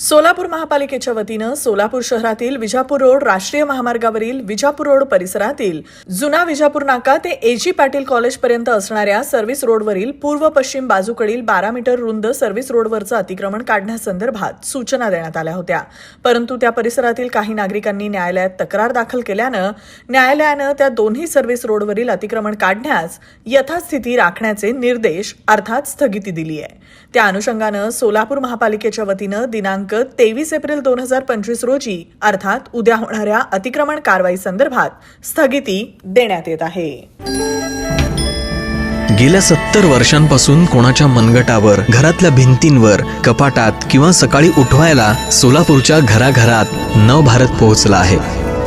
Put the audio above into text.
सोलापूर महापालिकेच्या वतीनं सोलापूर शहरातील विजापूर रोड राष्ट्रीय महामार्गावरील विजापूर रोड परिसरातील जुना विजापूर नाका ते एजी पाटील कॉलेजपर्यंत असणाऱ्या सर्व्हिस रोडवरील पूर्व पश्चिम बाजूकडील बारा मीटर रुंद सर्व्हिस रोडवरचं अतिक्रमण काढण्यासंदर्भात सूचना देण्यात आल्या होत्या. परंतु त्या परिसरातील काही नागरिकांनी न्यायालयात तक्रार दाखल केल्यानं न्यायालयानं त्या दोन्ही सर्व्हिस रोडवरील अतिक्रमण काढण्यास यथास्थिती राखण्याचे निर्देश अर्थात स्थगिती दिली आहे त्या अनुषंगानं सोलापूर महापालिकेच्या वतीनं दिनांक तेवीस एप्रिल दोन हजार पंचवीस रोजी अर्थात उद्या होणाऱ्या अतिक्रमण कारवाई संदर्भात स्थगिती देण्यात येत आहे. गेल्या सत्तर वर्षांपासून कोणाच्या मनगटावर घरातल्या भिंतींवर कपाटात किंवा सकाळी उठवायला सोलापूरच्या घराघरात नव भारत पोहोचला आहे.